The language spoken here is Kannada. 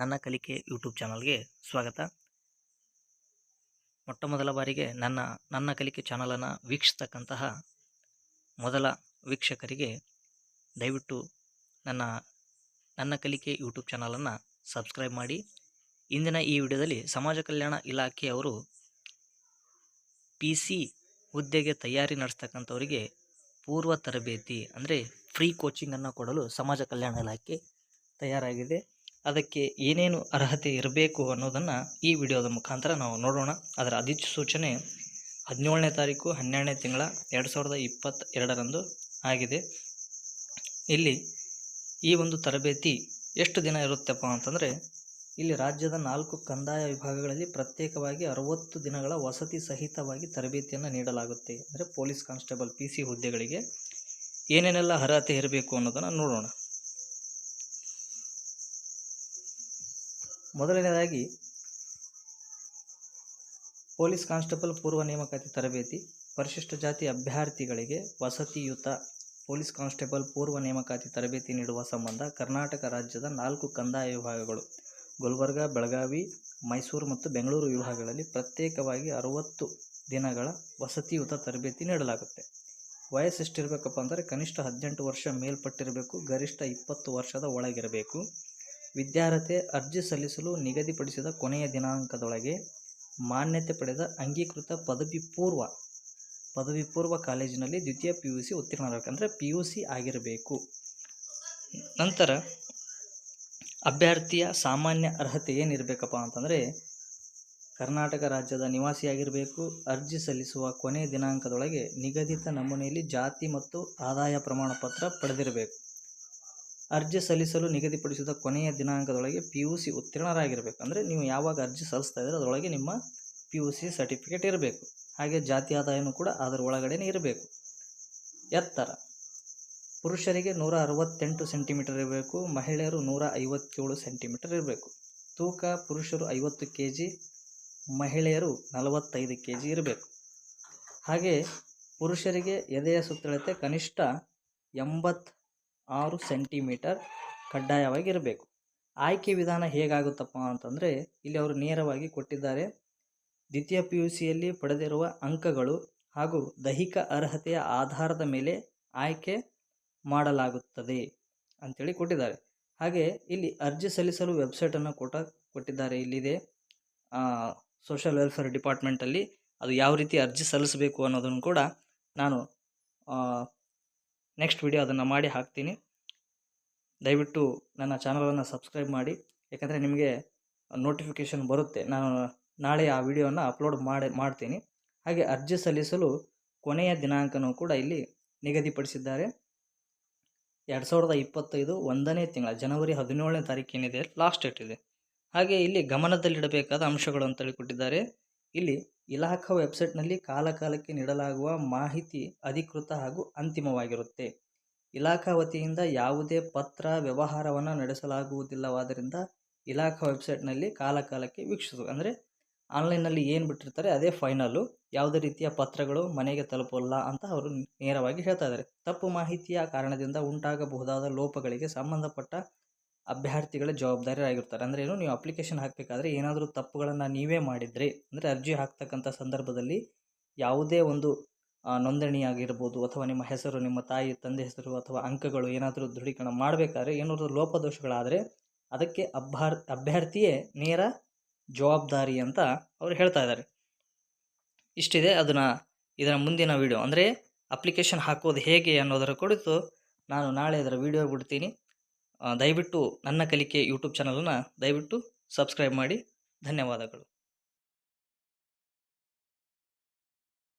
ನನ್ನ ಕಲಿಕೆ ಯೂಟ್ಯೂಬ್ ಚಾನಲ್ಗೆ ಸ್ವಾಗತ. ಮೊಟ್ಟ ಮೊದಲ ಬಾರಿಗೆ ನನ್ನ ನನ್ನ ಕಲಿಕೆ ಚಾನಲನ್ನು ವೀಕ್ಷಿಸ್ತಕ್ಕಂತಹ ಮೊದಲ ವೀಕ್ಷಕರಿಗೆ ದಯವಿಟ್ಟು ನನ್ನ ನನ್ನ ಕಲಿಕೆ ಯೂಟ್ಯೂಬ್ ಚಾನಲನ್ನು ಸಬ್ಸ್ಕ್ರೈಬ್ ಮಾಡಿ. ಇಂದಿನ ಈ ವಿಡಿಯೋದಲ್ಲಿ ಸಮಾಜ ಕಲ್ಯಾಣ ಇಲಾಖೆಯವರು ಪಿ ಸಿ ಹುದ್ದೆಗೆ ತಯಾರಿ ನಡೆಸ್ತಕ್ಕಂಥವರಿಗೆ ಪೂರ್ವ ತರಬೇತಿ, ಅಂದರೆ ಫ್ರೀ ಕೋಚಿಂಗನ್ನು ಕೊಡಲು ಸಮಾಜ ಕಲ್ಯಾಣ ಇಲಾಖೆ ತಯಾರಾಗಿದೆ. ಅದಕ್ಕೆ ಏನೇನು ಅರ್ಹತೆ ಇರಬೇಕು ಅನ್ನೋದನ್ನು ಈ ವಿಡಿಯೋದ ಮುಖಾಂತರ ನಾವು ನೋಡೋಣ. ಅದರ ಅಧಿಸೂಚನೆ ಹದಿನೇಳನೇ ತಾರೀಕು ಹನ್ನೆರಡನೇ ತಿಂಗಳ ಎರಡು ಸಾವಿರದ ಇಪ್ಪತ್ತ ಎರಡರಂದು ಆಗಿದೆ. ಇಲ್ಲಿ ಈ ಒಂದು ತರಬೇತಿ ಎಷ್ಟು ದಿನ ಇರುತ್ತಪ್ಪ ಅಂತಂದರೆ ಇಲ್ಲಿ ರಾಜ್ಯದ ನಾಲ್ಕು ಕಂದಾಯ ವಿಭಾಗಗಳಲ್ಲಿ ಪ್ರತ್ಯೇಕವಾಗಿ ಅರವತ್ತು ದಿನಗಳ ವಸತಿ ಸಹಿತವಾಗಿ ತರಬೇತಿಯನ್ನು ನೀಡಲಾಗುತ್ತೆ. ಅಂದರೆ ಪೊಲೀಸ್ ಕಾನ್ಸ್ಟೇಬಲ್ ಪಿ ಸಿ ಹುದ್ದೆಗಳಿಗೆ ಏನೇನೆಲ್ಲ ಅರ್ಹತೆ ಇರಬೇಕು ಅನ್ನೋದನ್ನು ನೋಡೋಣ. ಮೊದಲನೇದಾಗಿ ಪೊಲೀಸ್ ಕಾನ್ಸ್ಟೇಬಲ್ ಪೂರ್ವ ನೇಮಕಾತಿ ತರಬೇತಿ, ಪರಿಶಿಷ್ಟ ಜಾತಿ ಅಭ್ಯರ್ಥಿಗಳಿಗೆ ವಸತಿಯುತ ಪೊಲೀಸ್ ಕಾನ್ಸ್ಟೇಬಲ್ ಪೂರ್ವ ನೇಮಕಾತಿ ತರಬೇತಿ ನೀಡುವ ಸಂಬಂಧ ಕರ್ನಾಟಕ ರಾಜ್ಯದ ನಾಲ್ಕು ಕಂದಾಯ ವಿಭಾಗಗಳು, ಗುಲ್ಬರ್ಗ, ಬೆಳಗಾವಿ, ಮೈಸೂರು ಮತ್ತು ಬೆಂಗಳೂರು ವಿಭಾಗಗಳಲ್ಲಿ ಪ್ರತ್ಯೇಕವಾಗಿ ಅರವತ್ತು ದಿನಗಳ ವಸತಿಯುತ ತರಬೇತಿ ನೀಡಲಾಗುತ್ತೆ. ವಯಸ್ಸು ಎಷ್ಟಿರಬೇಕಪ್ಪ ಅಂದರೆ ಕನಿಷ್ಠ ಹದಿನೆಂಟು ವರ್ಷ ಮೇಲ್ಪಟ್ಟಿರಬೇಕು, ಗರಿಷ್ಠ ಇಪ್ಪತ್ತು ವರ್ಷದ ಒಳಗಿರಬೇಕು. ವಿದ್ಯಾರ್ಹತೆ ಅರ್ಜಿ ಸಲ್ಲಿಸಲು ನಿಗದಿಪಡಿಸಿದ ಕೊನೆಯ ದಿನಾಂಕದೊಳಗೆ ಮಾನ್ಯತೆ ಪಡೆದ ಅಂಗೀಕೃತ ಪದವಿ ಪೂರ್ವ ಪದವಿ ಪೂರ್ವ ಕಾಲೇಜಿನಲ್ಲಿ ದ್ವಿತೀಯ ಪಿ ಯು ಸಿ ಉತ್ತೀರ್ಣರಾಗಬೇಕಂದ್ರೆ ಪಿ ಯು ಸಿ ಆಗಿರಬೇಕು. ನಂತರ ಅಭ್ಯರ್ಥಿಯ ಸಾಮಾನ್ಯ ಅರ್ಹತೆ ಏನಿರಬೇಕಪ್ಪ ಅಂತಂದರೆ ಕರ್ನಾಟಕ ರಾಜ್ಯದ ನಿವಾಸಿಯಾಗಿರಬೇಕು, ಅರ್ಜಿ ಸಲ್ಲಿಸುವ ಕೊನೆಯ ದಿನಾಂಕದೊಳಗೆ ನಿಗದಿತ ನಮೂನೆಯಲ್ಲಿ ಜಾತಿ ಮತ್ತು ಆದಾಯ ಪ್ರಮಾಣ ಪತ್ರ ಪಡೆದಿರಬೇಕು. ಅರ್ಜಿ ಸಲ್ಲಿಸಲು ನಿಗದಿಪಡಿಸಿದ ಕೊನೆಯ ದಿನಾಂಕದೊಳಗೆ ಪಿ ಯು ಸಿ ಉತ್ತೀರ್ಣರಾಗಿರಬೇಕು. ಅಂದರೆ ನೀವು ಯಾವಾಗ ಅರ್ಜಿ ಸಲ್ಲಿಸ್ತಾ ಇದ್ದೀರೋ ಅದರೊಳಗೆ ನಿಮ್ಮ ಪಿ ಯು ಸಿ ಸರ್ಟಿಫಿಕೇಟ್ ಇರಬೇಕು. ಹಾಗೆ ಜಾತಿ ಆದಾಯನೂ ಕೂಡ ಅದರ ಒಳಗಡೆ ಇರಬೇಕು. ಎತ್ತರ. ಪುರುಷರಿಗೆ ನೂರ ಅರವತ್ತೆಂಟು ಸೆಂಟಿಮೀಟರ್ ಇರಬೇಕು. ಮಹಿಳೆಯರು ನೂರ ಐವತ್ತೇಳು ಸೆಂಟಿಮೀಟರ್ ಇರಬೇಕು. ತೂಕ, ಪುರುಷರು ಐವತ್ತು ಕೆ ಜಿ ಮಹಿಳೆಯರು ನಲವತ್ತೈದು ಕೆ ಜಿ ಇರಬೇಕು. ಹಾಗೆ ಪುರುಷರಿಗೆ ಎದೆಯ ಸುತ್ತಳತೆ ಕನಿಷ್ಠ ಎಂಬತ್ತು ಆರು ಸೆಂಟಿಮೀಟರ್ ಕಡ್ಡಾಯವಾಗಿ ಇರಬೇಕು ಆಯ್ಕೆ ವಿಧಾನ ಹೇಗಾಗುತ್ತಪ್ಪ ಅಂತಂದರೆ, ಇಲ್ಲಿ ಅವರು ನೇರವಾಗಿ ಕೊಟ್ಟಿದ್ದಾರೆ. ದ್ವಿತೀಯ ಪಿ ಯು ಸಿಯಲ್ಲಿ ಪಡೆದಿರುವ ಅಂಕಗಳು ಹಾಗೂ ದೈಹಿಕ ಅರ್ಹತೆಯ ಆಧಾರದ ಮೇಲೆ ಆಯ್ಕೆ ಮಾಡಲಾಗುತ್ತದೆ ಅಂಥೇಳಿ ಕೊಟ್ಟಿದ್ದಾರೆ. ಹಾಗೆ ಇಲ್ಲಿ ಅರ್ಜಿ ಸಲ್ಲಿಸಲು ವೆಬ್ಸೈಟನ್ನು ಕೊಟ್ಟ, ಕೊಟ್ಟಿದ್ದಾರೆ ಇಲ್ಲಿದೆ. ಸೋಷಲ್ ವೆಲ್ಫೇರ್ ಡಿಪಾರ್ಟ್ಮೆಂಟಲ್ಲಿ ಅದು ಯಾವ ರೀತಿ ಅರ್ಜಿ ಸಲ್ಲಿಸಬೇಕು ಅನ್ನೋದನ್ನು ಕೂಡ ನಾನು ನೆಕ್ಸ್ಟ್ ವಿಡಿಯೋ ಅದನ್ನು ಮಾಡಿ ಹಾಕ್ತೀನಿ. ದಯವಿಟ್ಟು ನನ್ನ ಚಾನಲನ್ನು ಸಬ್ಸ್ಕ್ರೈಬ್ ಮಾಡಿ. ಯಾಕಂದರೆ ನಿಮಗೆ ನೋಟಿಫಿಕೇಷನ್ ಬರುತ್ತೆ. ನಾನು ನಾಳೆ ಆ ವಿಡಿಯೋನ ಅಪ್ಲೋಡ್ ಮಾಡಿ, ಮಾಡ್ತೀನಿ. ಹಾಗೆ ಅರ್ಜಿ ಸಲ್ಲಿಸಲು ಕೊನೆಯ ದಿನಾಂಕನೂ ಕೂಡ ಇಲ್ಲಿ ನಿಗದಿಪಡಿಸಿದ್ದಾರೆ. ಎರಡು ಸಾವಿರದ ಇಪ್ಪತ್ತೈದು ಒಂದನೇ ತಿಂಗಳ ಜನವರಿ ಹದಿನೇಳನೇ ತಾರೀಕೇನಿದೆ ಲಾಸ್ಟ್ ಡೇಟ್ ಇದೆ. ಹಾಗೆ ಇಲ್ಲಿ ಗಮನದಲ್ಲಿಡಬೇಕಾದ ಅಂಶಗಳು ಅಂತೇಳಿ ಕೊಟ್ಟಿದ್ದಾರೆ ಇಲ್ಲಿ ಇಲಾಖಾ ವೆಬ್ಸೈಟ್ನಲ್ಲಿ ಕಾಲಕಾಲಕ್ಕೆ ನೀಡಲಾಗುವ ಮಾಹಿತಿ ಅಧಿಕೃತ ಹಾಗೂ ಅಂತಿಮವಾಗಿರುತ್ತೆ. ಇಲಾಖಾ ವತಿಯಿಂದ ಯಾವುದೇ ಪತ್ರ, ವ್ಯವಹಾರವನ್ನು ನಡೆಸಲಾಗುವುದಿಲ್ಲವಾದ್ದರಿಂದ ಇಲಾಖಾ ವೆಬ್ಸೈಟ್ನಲ್ಲಿ ಕಾಲಕಾಲಕ್ಕೆ ವೀಕ್ಷಿಸು. ಅಂದರೆ ಆನ್ಲೈನ್ನಲ್ಲಿ ಏನು ಬಿಟ್ಟಿರ್ತಾರೆ ಅದೇ ಫೈನಲ್ಲು. ಯಾವುದೇ ರೀತಿಯ ಪತ್ರಗಳು ಮನೆಗೆ ತಲುಪಲ್ಲ ಅಂತ ಅವರು ನೇರವಾಗಿ ಹೇಳ್ತಾ ಇದ್ದಾರೆ. ತಪ್ಪು ಮಾಹಿತಿಯ ಕಾರಣದಿಂದ ಉಂಟಾಗಬಹುದಾದ ಲೋಪಗಳಿಗೆ ಸಂಬಂಧಪಟ್ಟ ಅಭ್ಯರ್ಥಿಗಳ ಜವಾಬ್ದಾರಿಯಾಗಿರ್ತಾರೆ. ಅಂದರೆ ಏನು, ನೀವು ಅಪ್ಲಿಕೇಶನ್ ಹಾಕಬೇಕಾದ್ರೆ ಏನಾದರೂ ತಪ್ಪುಗಳನ್ನು ನೀವೇ ಮಾಡಿದರೆ, ಅಂದರೆ ಅರ್ಜಿ ಹಾಕ್ತಕ್ಕಂಥ ಸಂದರ್ಭದಲ್ಲಿ ಯಾವುದೇ ಒಂದು ನೋಂದಣಿ ಆಗಿರ್ಬೋದು ಅಥವಾ ನಿಮ್ಮ ಹೆಸರು, ನಿಮ್ಮ ತಾಯಿ, ತಂದೆ ಹೆಸರು, ಅಥವಾ ಅಂಕಗಳು ಏನಾದರೂ ದೃಢೀಕರಣ ಮಾಡಬೇಕಾದ್ರೆ, ಏನಾದರೂ ಲೋಪದೋಷಗಳಾದರೆ ಅದಕ್ಕೆ ಅಭ್ಯರ್, ಅಭ್ಯರ್ಥಿಯೇ ನೇರ ಜವಾಬ್ದಾರಿ ಅಂತ ಅವರು ಹೇಳ್ತಾ ಇದ್ದಾರೆ ಇಷ್ಟಿದೆ ಅದನ್ನು, ಇದರ ಮುಂದಿನ ವಿಡಿಯೋ ಅಂದರೆ ಅಪ್ಲಿಕೇಶನ್ ಹಾಕೋದು ಹೇಗೆ ಅನ್ನೋದರ ಕುರಿತು ನಾನು ನಾಳೆ ಅದರ ವಿಡಿಯೋ ಬಿಡ್ತೀನಿ. ದಯವಿಟ್ಟು ನನ್ನ ಕಲಿಕೆ ಯೂಟ್ಯೂಬ್ ಚಾನಲನ್ನು ದಯವಿಟ್ಟು ಸಬ್ಸ್ಕ್ರೈಬ್ ಮಾಡಿ. ಧನ್ಯವಾದಗಳು.